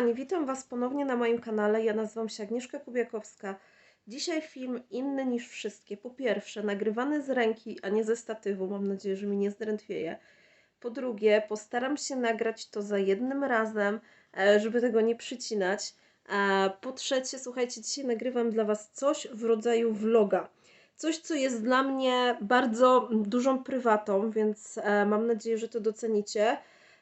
kochani, witam Was ponownie na moim kanale. Ja nazywam się Agnieszka Kubiakowska. Dzisiaj film inny niż wszystkie. Po pierwsze, nagrywany z ręki, a nie ze statywu. Mam nadzieję, że mi nie zdrętwieje. Po drugie, postaram się nagrać to za jednym razem, e, żeby tego nie przycinać. A po trzecie, słuchajcie, dzisiaj nagrywam dla Was coś w rodzaju vloga. Coś, co jest dla mnie bardzo dużą prywatą, więc e, mam nadzieję, że to docenicie.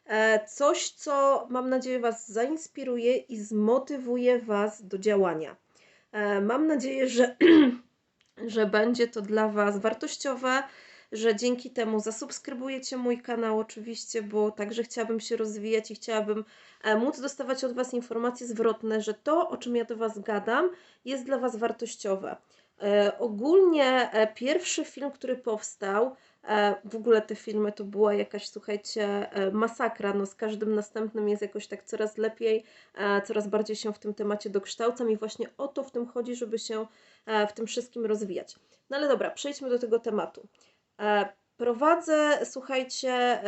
E, Coś, co mam nadzieję Was zainspiruje i zmotywuje Was do działania. E, Mam nadzieję, że, że będzie to dla Was wartościowe, że dzięki temu zasubskrybujecie mój kanał oczywiście, bo także chciałabym się rozwijać i chciałabym e, móc dostawać od Was informacje zwrotne, że to, o czym ja do Was gadam, jest dla Was wartościowe. E, Ogólnie e, pierwszy film, który powstał, e, w ogóle te filmy to była jakaś, słuchajcie, masakra. No, z każdym następnym jest jakoś tak coraz lepiej, coraz bardziej się w tym temacie dokształcam i właśnie o to w tym chodzi, żeby się w tym wszystkim rozwijać. No ale dobra, przejdźmy do tego tematu. Prowadzę, słuchajcie,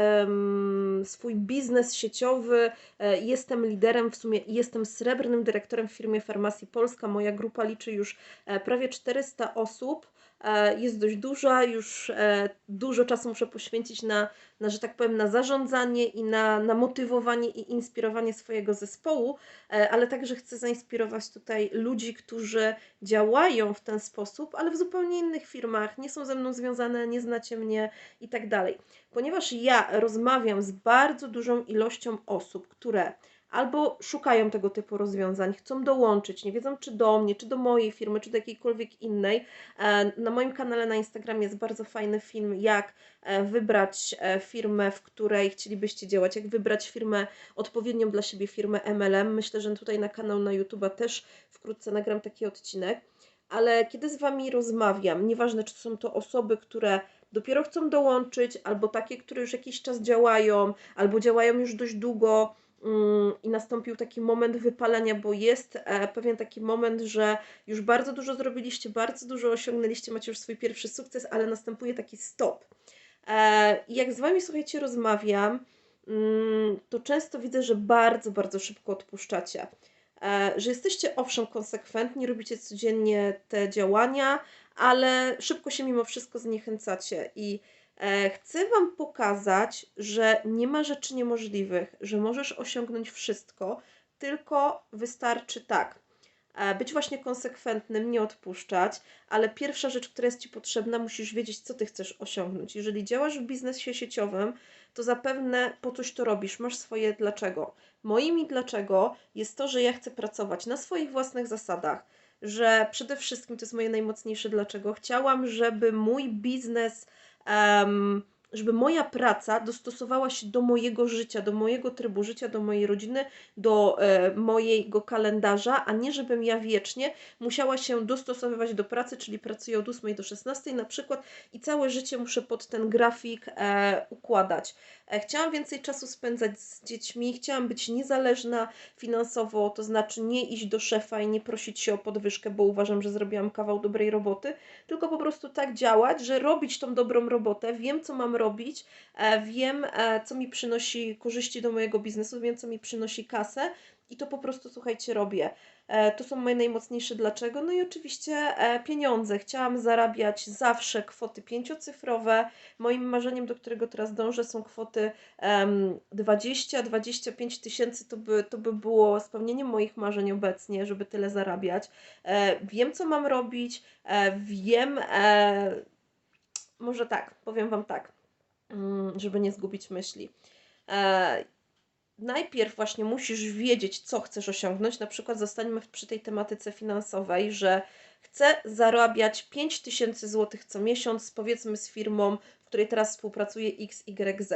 swój biznes sieciowy. e, Jestem liderem, w sumie jestem srebrnym dyrektorem w firmie Farmacji Polska. Moja grupa liczy już e, prawie 400 osób. E, Jest dość duża, już e, dużo czasu muszę poświęcić na, na że tak powiem, na zarządzanie i na, na motywowanie i inspirowanie swojego zespołu, e, ale także chcę zainspirować tutaj ludzi, którzy działają w ten sposób, ale w zupełnie innych firmach, nie są ze mną związane, nie znacie mnie i tak dalej. Ponieważ ja rozmawiam z bardzo dużą ilością osób, które albo szukają tego typu rozwiązań, chcą dołączyć, nie wiedzą czy do mnie, czy do mojej firmy, czy do jakiejkolwiek innej. E, Na moim kanale na Instagramie jest bardzo fajny film, jak e, wybrać e, firmę, w której chcielibyście działać, jak wybrać firmę odpowiednią dla siebie, firmę MLM. Myślę, że tutaj na kanał na YouTube też wkrótce nagram taki odcinek. Ale kiedy z Wami rozmawiam, nieważne czy są to osoby, które dopiero chcą dołączyć, albo takie, które już jakiś czas działają, albo działają już dość długo, i nastąpił taki moment wypalenia, bo jest e, pewien taki moment, że już bardzo dużo zrobiliście, bardzo dużo osiągnęliście, macie już swój pierwszy sukces, ale następuje taki stop. E, I jak z Wami, słuchajcie, rozmawiam, mm, to często widzę, że bardzo, bardzo szybko odpuszczacie. E, Że jesteście owszem konsekwentni, robicie codziennie te działania, ale szybko się mimo wszystko zniechęcacie. I e, chcę Wam pokazać, że nie ma rzeczy niemożliwych, że możesz osiągnąć wszystko, tylko wystarczy tak. e, Być właśnie konsekwentnym, nie odpuszczać, ale pierwsza rzecz, która jest Ci potrzebna, musisz wiedzieć, co Ty chcesz osiągnąć. Jeżeli działasz w biznesie sieciowym, to zapewne po coś to robisz, masz swoje dlaczego. Moimi dlaczego jest to, że ja chcę pracować na swoich własnych zasadach, że przede wszystkim to jest moje najmocniejsze dlaczego. Chciałam, żeby mój biznes, em, żeby moja praca dostosowała się do mojego życia, do mojego trybu życia, do mojej rodziny, do e, mojego kalendarza, a nie żebym ja wiecznie musiała się dostosowywać do pracy, czyli pracuję od 8 do 16 na przykład i całe życie muszę pod ten grafik e, układać. E, Chciałam więcej czasu spędzać z dziećmi, chciałam być niezależna finansowo, to znaczy nie iść do szefa i nie prosić się o podwyżkę, bo uważam, że zrobiłam kawał dobrej roboty, tylko po prostu tak działać, że robić tą dobrą robotę, wiem co mam robić, e, wiem e, co mi przynosi korzyści do mojego biznesu, wiem co mi przynosi kasę i to po prostu, słuchajcie, robię. E, To są moje najmocniejsze dlaczego. No i oczywiście pieniądze. Chciałam zarabiać zawsze kwoty pięciocyfrowe. Moim marzeniem, do którego teraz dążę, są kwoty em, 20-25 tysięcy. To by, to by było spełnieniem moich marzeń obecnie, żeby tyle zarabiać. Wiem, co mam robić. Wiem, może tak, powiem Wam tak, żeby nie zgubić myśli. E, najpierw właśnie musisz wiedzieć, co chcesz osiągnąć. Na przykład zostańmy przy tej tematyce finansowej, że chcę zarabiać 5000 zł co miesiąc, powiedzmy z firmą, w której teraz współpracuję XYZ.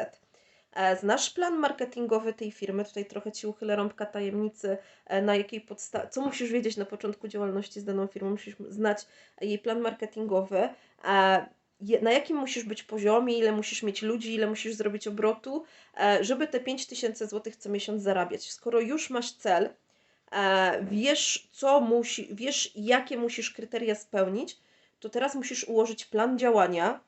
E, Znasz plan marketingowy tej firmy? Tutaj trochę Ci uchylę rąbka tajemnicy, e, na jakiej podstawie, co musisz wiedzieć na początku działalności z daną firmą, musisz znać jej plan marketingowy, na jakim musisz być poziomie, ile musisz mieć ludzi, ile musisz zrobić obrotu, e, żeby te 5000 zł co miesiąc zarabiać. Skoro już masz cel, e, wiesz co musi, wiesz jakie musisz kryteria spełnić, to teraz musisz ułożyć plan działania,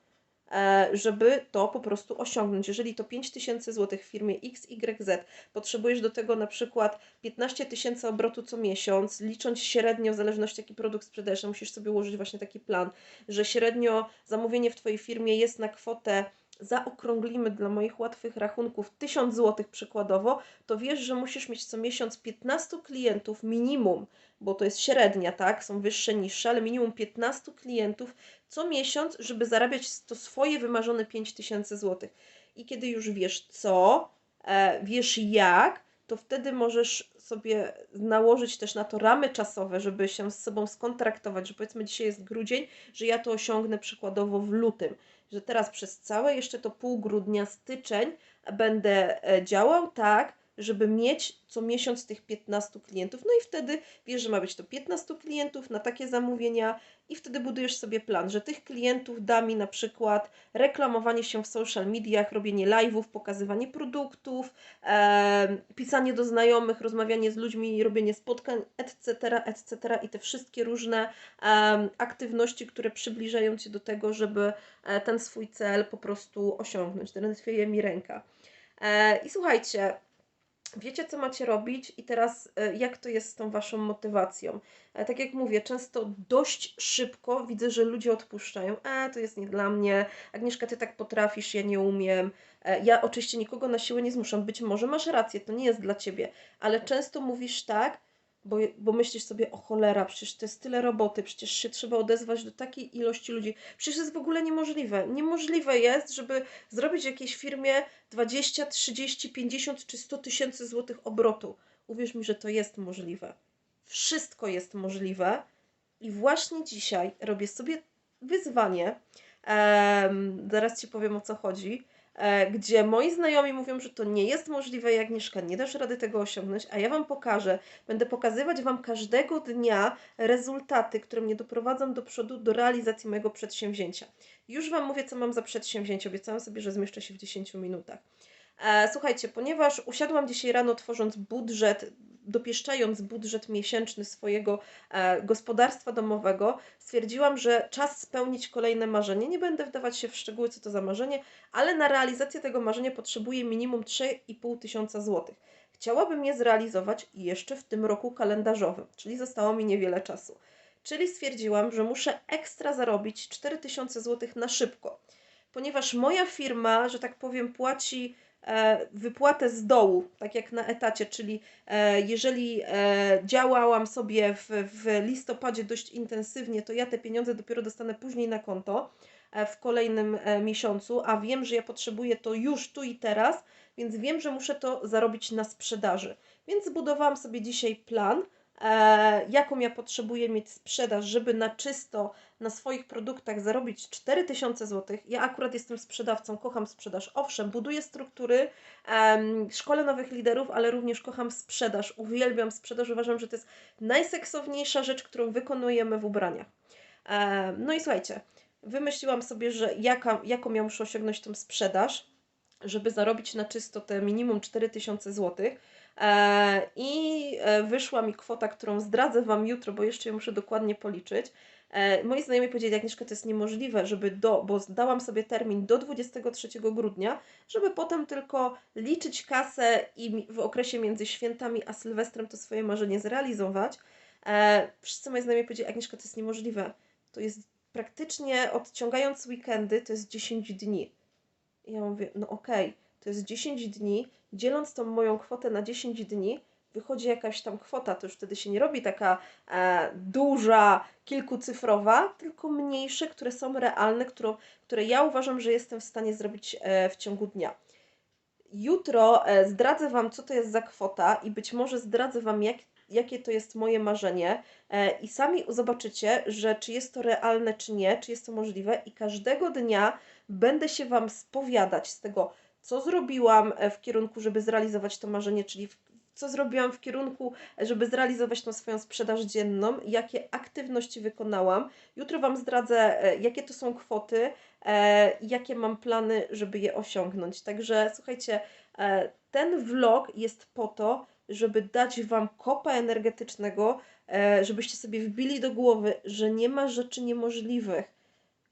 żeby to po prostu osiągnąć. Jeżeli to 5000 zł w firmie XYZ, potrzebujesz do tego na przykład 15 tysięcy obrotu co miesiąc, licząc średnio, w zależności jaki produkt sprzedajesz, no musisz sobie ułożyć właśnie taki plan, że średnio zamówienie w Twojej firmie jest na kwotę zaokrąglimy dla moich łatwych rachunków 1000 zł przykładowo, to wiesz, że musisz mieć co miesiąc 15 klientów minimum, bo to jest średnia, tak? Są wyższe, niższe, ale minimum 15 klientów co miesiąc, żeby zarabiać to swoje wymarzone 5000 zł. I kiedy już wiesz co, e, wiesz jak, to wtedy możesz sobie nałożyć też na to ramy czasowe, żeby się z sobą skontraktować, że powiedzmy dzisiaj jest grudzień, że ja to osiągnę przykładowo w lutym, że teraz przez całe jeszcze to pół grudnia, styczeń będę e, działał tak, żeby mieć co miesiąc tych 15 klientów. No i wtedy wiesz, że ma być to 15 klientów na takie zamówienia i wtedy budujesz sobie plan, że tych klientów da mi na przykład reklamowanie się w social mediach, robienie live'ów, pokazywanie produktów, e, pisanie do znajomych, rozmawianie z ludźmi, robienie spotkań, etc., etc. i te wszystkie różne e, aktywności, które przybliżają Cię do tego, żeby e, ten swój cel po prostu osiągnąć. Drętwieje mi ręka. E, I słuchajcie, wiecie, co macie robić i teraz e, jak to jest z tą waszą motywacją. E, tak jak mówię, często dość szybko widzę, że ludzie odpuszczają. E, to jest nie dla mnie. Agnieszka, ty tak potrafisz, ja nie umiem. E, ja oczywiście nikogo na siłę nie zmuszam. Być może masz rację, to nie jest dla ciebie, ale często mówisz tak, bo, bo myślisz sobie, o cholera, przecież to jest tyle roboty, przecież się trzeba odezwać do takiej ilości ludzi. Przecież jest w ogóle niemożliwe. Niemożliwe jest, żeby zrobić jakiejś firmie 20, 30, 50 czy 100 tysięcy złotych obrotu. Uwierz mi, że to jest możliwe. Wszystko jest możliwe. I właśnie dzisiaj robię sobie wyzwanie. Um, zaraz Ci powiem o co chodzi gdzie moi znajomi mówią, że to nie jest możliwe i Agnieszka, nie dasz rady tego osiągnąć, a ja Wam pokażę, będę pokazywać Wam każdego dnia rezultaty, które mnie doprowadzą do przodu, do realizacji mojego przedsięwzięcia. Już Wam mówię, co mam za przedsięwzięcie, obiecałam sobie, że zmieszczę się w 10 minutach. E, słuchajcie, ponieważ usiadłam dzisiaj rano tworząc budżet dopieszczając budżet miesięczny swojego e, gospodarstwa domowego, stwierdziłam, że czas spełnić kolejne marzenie. Nie będę wdawać się w szczegóły, co to za marzenie, ale na realizację tego marzenia potrzebuję minimum 3,5 tysiąca złotych. Chciałabym je zrealizować jeszcze w tym roku kalendarzowym, czyli zostało mi niewiele czasu. Czyli stwierdziłam, że muszę ekstra zarobić 4000 złotych na szybko, ponieważ moja firma, że tak powiem, płaci wypłatę z dołu, tak jak na etacie, czyli e, jeżeli e, działałam sobie w, w listopadzie dość intensywnie, to ja te pieniądze dopiero dostanę później na konto w kolejnym miesiącu, a wiem, że ja potrzebuję to już tu i teraz, więc wiem, że muszę to zarobić na sprzedaży. Więc zbudowałam sobie dzisiaj plan, e, jaką ja potrzebuję mieć sprzedaż, żeby na czysto na swoich produktach zarobić 4000 zł. Ja akurat jestem sprzedawcą, kocham sprzedaż. Owszem, buduję struktury, um, szkole nowych liderów, ale również kocham sprzedaż. Uwielbiam sprzedaż, uważam, że to jest najseksowniejsza rzecz, którą wykonujemy w ubraniach. Um, no i słuchajcie, wymyśliłam sobie, że jaka, jaką ja muszę osiągnąć tą sprzedaż, żeby zarobić na czysto te minimum 4000 zł E, I e, wyszła mi kwota, którą zdradzę Wam jutro, bo jeszcze ją muszę dokładnie policzyć. E, moi znajomi powiedzieli, Agnieszka, to jest niemożliwe, żeby do, bo dałam sobie termin do 23 grudnia, żeby potem tylko liczyć kasę i w okresie między świętami a Sylwestrem to swoje marzenie zrealizować. Wszyscy moi znajomi powiedzieli, Agnieszka, to jest niemożliwe. To jest praktycznie odciągając weekendy, to jest 10 dni. Ja mówię, no okej, okay, to jest 10 dni, dzieląc tą moją kwotę na 10 dni, wychodzi jakaś tam kwota, to już wtedy się nie robi taka e, duża, kilkucyfrowa, tylko mniejsze, które są realne, które, które ja uważam, że jestem w stanie zrobić e, w ciągu dnia. Jutro e, zdradzę Wam, co to jest za kwota i być może zdradzę Wam, jak, jakie to jest moje marzenie e, i sami zobaczycie, że czy jest to realne, czy nie, czy jest to możliwe i każdego dnia będę się Wam spowiadać z tego, co zrobiłam e, w kierunku, żeby zrealizować to marzenie, czyli co zrobiłam w kierunku, żeby zrealizować tą swoją sprzedaż dzienną, jakie aktywności wykonałam. Jutro Wam zdradzę, e, jakie to są kwoty, e, jakie mam plany, żeby je osiągnąć. Także słuchajcie, ten vlog jest po to, żeby dać Wam kopa energetycznego, żebyście sobie wbili do głowy, że nie ma rzeczy niemożliwych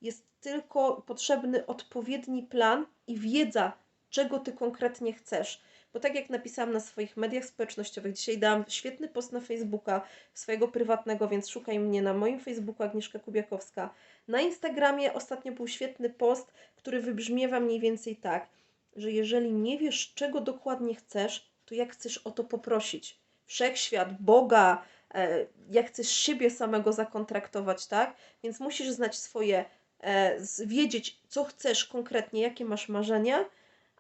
Jest tylko potrzebny odpowiedni plan i wiedza, czego ty konkretnie chcesz. Bo tak jak napisałam na swoich mediach społecznościowych, dzisiaj dałam świetny post na Facebooka, swojego prywatnego, więc szukaj mnie na moim Facebooku Agnieszka Kubiakowska. Na Instagramie ostatnio był świetny post, który wybrzmiewa mniej więcej tak, że jeżeli nie wiesz, czego dokładnie chcesz, to jak chcesz o to poprosić? Wszechświat, Boga, e, jak chcesz siebie samego zakontraktować, tak? Więc musisz znać swoje, e, wiedzieć, co chcesz konkretnie, jakie masz marzenia,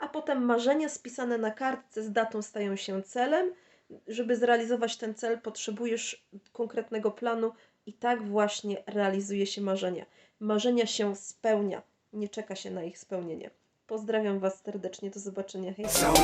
a potem marzenia spisane na kartce z datą stają się celem. Żeby zrealizować ten cel, potrzebujesz konkretnego planu i tak właśnie realizuje się marzenia. Marzenia się spełnia, nie czeka się na ich spełnienie. Pozdrawiam Was serdecznie, do zobaczenia. Hej. So